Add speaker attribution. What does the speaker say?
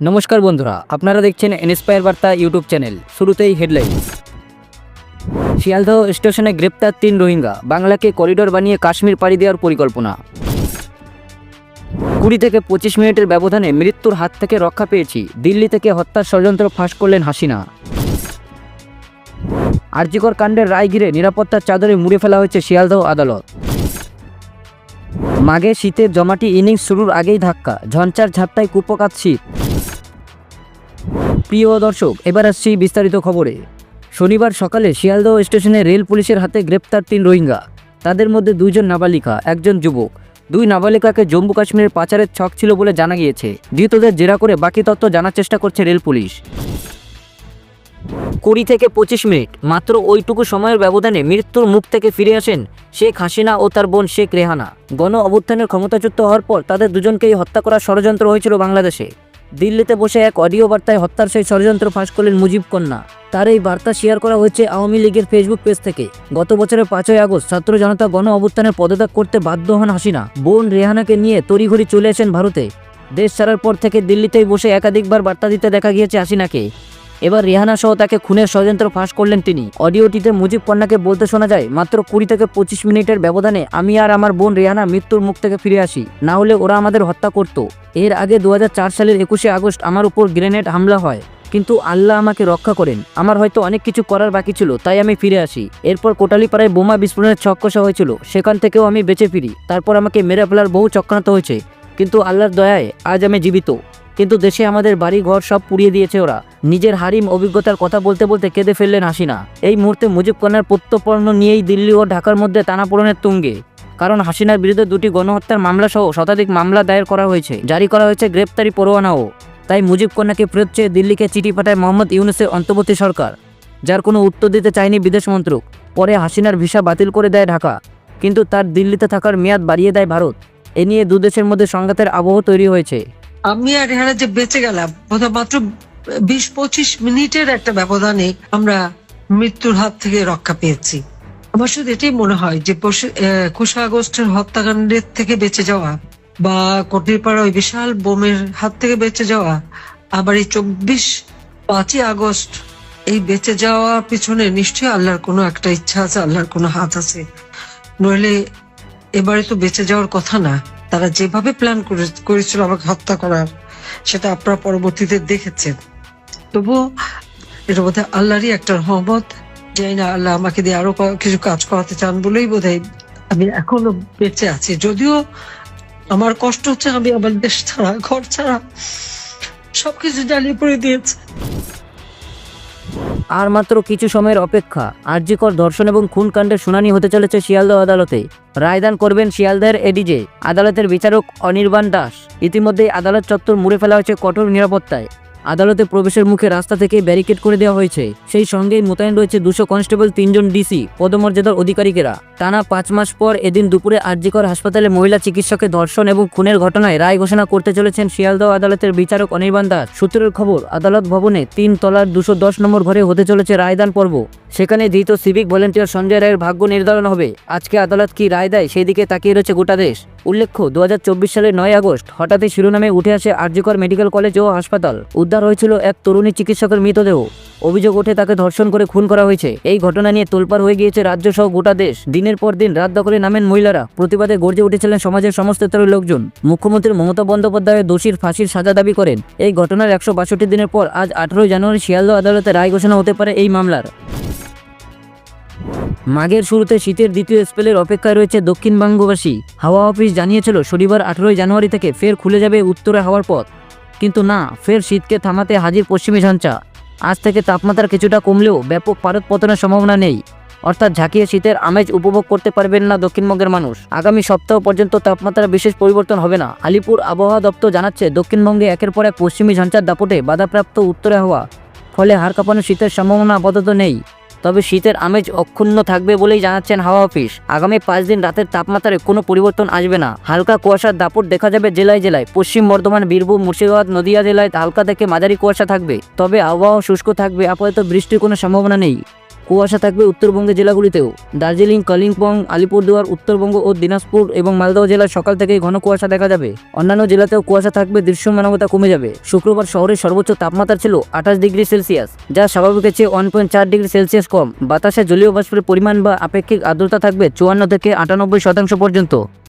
Speaker 1: নমস্কার বন্ধুরা, আপনারা দেখছেন ইন্সপায়ার বার্তা ইউটিউব চ্যানেল, শুরুতেই হেডলাইন শিয়ালদহ স্টেশনে গ্রেপ্তার তিন রোহিঙ্গা, বাংলাকে করিডোর বানিয়ে কাশ্মীর পাড়ি দেওয়ার পরিকল্পনা। কুড়ি থেকে পঁচিশ মিনিটের ব্যবধানে মৃত্যুর হাত থেকে রক্ষা পেয়েছি, দিল্লি থেকে হত্যার ষড়যন্ত্র ফাঁস করলেন হাসিনা। আরজিকর কাণ্ডের রায় ঘিরে নিরাপত্তার চাদরে মুড়ে ফেলা হয়েছে শিয়ালদহ আদালত। মাঘে শীতের জমাটি ইনিংস শুরুর আগেই ধাক্কা ঝঞ্চার ঝাপটায় কুপকাত শীত। প্রিয় দর্শক, এবার আসছি বিস্তারিত খবরে। শনিবার সকালে শিয়ালদহ স্টেশনে রেল পুলিশের হাতে গ্রেপ্তার তিন রোহিঙ্গা। তাদের মধ্যে দুইজন নাবালিকা, একজন যুবক। দুই নাবালিকাকে জম্মু কাশ্মীরের পাচারের ছক ছিল বলে জানা গিয়েছে। ধৃতদের জেরা করে বাকি তথ্য জানার চেষ্টা করছে রেল পুলিশ। কুড়ি থেকে পঁচিশ মিনিট, মাত্র ওইটুকু সময়ের ব্যবধানে মৃত্যুর মুখ থেকে ফিরে আসেন শেখ হাসিনা ও তার বোন শেখ রেহানা। গণ অভ্যুত্থানের ক্ষমতাচ্যুত হওয়ার পর তাদের দুজনকেই হত্যা করার ষড়যন্ত্র হয়েছিল বাংলাদেশে। দিল্লিতে বসে এক অডিও বার্তায় হত্যার সেই ষড়যন্ত্র ফাঁস করলেন মুজিব কন্যা। তার এই বার্তা শেয়ার করা হয়েছে আওয়ামী লীগের ফেসবুক পেজ থেকে। গত বছরের পাঁচই আগস্ট ছাত্র জনতা গণ অবস্থানের পদত্যাগ করতে বাধ্য হন হাসিনা। বোন রেহানাকে নিয়ে তড়িঘড়ি চলে আসেন ভারতে। দেশ ছাড়ার পর থেকে দিল্লিতেই বসে একাধিকবার বার্তা দিতে দেখা গিয়েছে হাসিনাকে। এবার রেহানা সহ তাকে খুনের ষড়যন্ত্র ফাঁস করলেন তিনি। অডিওটিতে মুজিব কন্যাকে বলতে শোনা যায়, মাত্র কুড়ি থেকে পঁচিশ মিনিটের ব্যবধানে আমি আর আমার বোন রেহানা মৃত্যুর মুখ থেকে ফিরে আসি। না হলে ওরা আমাদের হত্যা করত। এর আগে দু হাজার চার সালের একুশে আগস্ট আমার উপর গ্রেনেড হামলা হয়। কিন্তু আল্লাহ আমাকে রক্ষা করেন। আমার হয়তো অনেক কিছু করার বাকি ছিল, তাই আমি ফিরে আসি। এরপর কোটালীপাড়ায় বোমা বিস্ফোরণের ছক হয়েছিল। সেখান থেকেও আমি বেঁচে ফিরি। তারপর আমাকে মেরে ফেলার বহু চক্রান্ত হয়েছে। কিন্তু আল্লাহর দয়ায় আজ আমি জীবিত। কিন্তু দেশে আমাদের বাড়ি ঘর সব পুড়িয়ে দিয়েছে ওরা। নিজের হারিম অভিজ্ঞতার কথা বলতে বলতে কেঁদে ফেললেন হাসিনা। এই মুহূর্তে মুজিব কন্যার প্রত্যর্পণ নিয়েই দিল্লি ও ঢাকার মধ্যে টানাপোড়েনের তুঙ্গে। কারণ হাসিনার বিরুদ্ধে দুটি গণহত্যার মামলা সহ শতাধিক মামলা দায়ের করা হয়েছে। জারি করা হয়েছে গ্রেপ্তারি পরোয়ানাও। তাই মুজিব কন্যাকে ফেরত চেয়ে দিল্লিকে চিঠি পাঠায় মোহাম্মদ ইউনুসের অন্তর্বর্তী সরকার। যার কোনো উত্তর দিতে চায়নি বিদেশ মন্ত্রক। পরে হাসিনার ভিসা বাতিল করে দেয় ঢাকা। কিন্তু তার দিল্লিতে থাকার মেয়াদ বাড়িয়ে দেয় ভারত। এ নিয়ে দুদেশের মধ্যে সংঘাতের আবহ তৈরি হয়েছে।
Speaker 2: আমি আর রেহানা যে বেঁচে গেলাম, বোধহয় মাত্র বিশ পঁচিশ মিনিটের একটা ব্যবধানে আমরা মৃত্যুর হাত থেকে রক্ষা পেয়েছি। আমার শুধু এটাই মনে হয় যে একুশে আগস্টের হত্যাকাণ্ডের থেকে বেঁচে যাওয়া বা কটিরপাড়া ওই বিশাল বোমের হাত থেকে বেঁচে যাওয়া, আবার এই চব্বিশ পাঁচই আগস্ট এই বেঁচে যাওয়ার পিছনে নিশ্চয়ই আল্লাহর কোনো একটা ইচ্ছা আছে, আল্লাহর কোনো হাত আছে। নইলে এবারে তো বেঁচে যাওয়ার কথা না। তারা যেভাবে প্ল্যান করেছিল আমাকে হত্যা করার, সেটা আপনারা পরবর্তীতে দেখেছেন। তবুও এটা বোধ হয় আল্লাহরই একটা রহমত যাই না আল্লাহ আমাকে দিয়ে আরও কিছু কাজ করাতে চান বলেই বোধ আমি এখনও বেঁচে আছি। যদিও আমার কষ্ট হচ্ছে, আমি আমার দেশ ছাড়া, ঘর ছাড়া সবকিছু জ্বালিয়ে পড়ে দিয়েছে।
Speaker 1: আর মাত্র কিছু সময়ের অপেক্ষা। আর্যিকর ধর্ষণ এবং খুন কাণ্ডের শুনানি হতে চলেছে শিয়ালদহ আদালতে। রায়দান করবেন শিয়ালদহের এডিজে, আদালতের বিচারক অনির্বাণ দাস। ইতিমধ্যেই আদালত চত্বর মুড়ে ফেলা হয়েছে কঠোর নিরাপত্তায়। আদালতে প্রবেশের মুখে রাস্তা থেকে ব্যারিকেড করে দেওয়া হয়েছে। সেই সঙ্গেই মোতায়েন রয়েছে দুশো কনস্টেবল, তিনজন ডিসি, পদমর্যাদার অধিকারিকেরা। টানা পাঁচ মাস পর এদিন দুপুরে আরজিকর হাসপাতালে মহিলা চিকিৎসকের ধর্ষণ এবং খুনের ঘটনায় রায় ঘোষণা করতে চলেছেন শিয়ালদহ আদালতের বিচারক অনির্বাণ দাস সূত্রের খবর, আদালত ভবনে তিন তলার দুশো দশ নম্বর ঘরে হতে চলেছে রায়দান পর্ব। সেখানে ধৃত সিভিক ভলেন্টিয়ার সঞ্জয় রায়ের ভাগ্য নির্ধারণ হবে। আজকে আদালত কি রায় দেয় সেই দিকে তাকিয়ে রয়েছে গোটা দেশ। উল্লেখ্য দু হাজার চব্বিশ সালের নয় আগস্ট হঠাৎই শিরোনামে উঠে আসে আরজিকর মেডিকেল কলেজ ও হাসপাতাল। উদ্ধার হয়েছিল এক তরুণী চিকিৎসকের মৃতদেহ। অভিযোগ ওঠে তাকে ধর্ষণ করে খুন করা হয়েছে। এই ঘটনা নিয়ে তোলপাড় হয়ে গিয়েছে রাজ্য সহ গোটা দেশ। দিনের পর দিন রাত দখলে নামেন মহিলারা। প্রতিবাদে গর্জে উঠেছিলেন সমাজের সমস্ত স্তরের লোকজন। মুখ্যমন্ত্রী মমতা বন্দ্যোপাধ্যায় দোষীর ফাঁসির সাজা দাবি করেন। এই ঘটনার একশো বাষট্টি দিনের পর আজ আঠারোই জানুয়ারি শিয়ালদহ আদালতে রায় ঘোষণা হতে পারে এই মামলার। মাঘের শুরুতে শীতের দ্বিতীয় স্পেলের অপেক্ষায় রয়েছে দক্ষিণবঙ্গবাসী হাওয়া অফিস জানিয়েছিল, শনিবার আঠেরোই জানুয়ারি থেকে ফের খুলে যাবে উত্তরে হাওয়ার পথ। কিন্তু না, ফের শীতকে থামাতে হাজির পশ্চিমী ঝঞ্ঝা। আজ থেকে তাপমাত্রা কিছুটা কমলেও ব্যাপক পারদ পতনের সম্ভাবনা নেই। অর্থাৎ ঝাঁকিয়ে শীতের আমেজ উপভোগ করতে পারবেন না দক্ষিণবঙ্গের মানুষ। আগামী সপ্তাহ পর্যন্ত তাপমাত্রা বিশেষ পরিবর্তন হবে না। আলিপুর আবহাওয়া দপ্তর জানাচ্ছে, দক্ষিণবঙ্গে একের পর এক পশ্চিমী ঝঞ্ঝার দাপটে বাধাপ্রাপ্ত উত্তরে হওয়া। ফলে হাড় কাঁপানো শীতের সম্ভাবনা আপাতত নেই। তবে শীতের আমেজ অক্ষুণ্ণ থাকবে বলেই জানাচ্ছেন হাওয়া অফিস। আগামী পাঁচ দিন রাতের তাপমাত্রায় কোনো পরিবর্তন আসবে না। হালকা কুয়াশার দাপট দেখা যাবে জেলায় জেলায়। পশ্চিম বর্ধমান, বীরভূম, মুর্শিদাবাদ, নদিয়া জেলায় হালকা থেকে মাঝারি কুয়াশা থাকবে। তবে আবহাওয়া শুষ্ক থাকবে, আপাতত বৃষ্টির কোনো সম্ভাবনা নেই। কুয়াশা থাকবে উত্তরবঙ্গের জেলাগুলিতেও। দার্জিলিং, কালিম্পং, আলিপুরদুয়ার, উত্তরবঙ্গ ও দিনাজপুর এবং মালদহ জেলায় সকাল থেকেই ঘন কুয়াশা দেখা যাবে। অন্যান্য জেলাতেও কুয়াশা থাকবে দৃশ্যমানতা কমে যাবে। শুক্রবার শহরের সর্বোচ্চ তাপমাত্রা ছিল আঠাশ ডিগ্রি সেলসিয়াস, যা স্বাভাবিকের চেয়ে ওয়ান পয়েন্ট চার ডিগ্রি সেলসিয়াস কম। বাতাসে জলীয় বাষ্পের পরিমাণ বা আপেক্ষিক আর্দ্রতা থাকবে চুয়ান্ন থেকে আটানব্বই শতাংশ পর্যন্ত।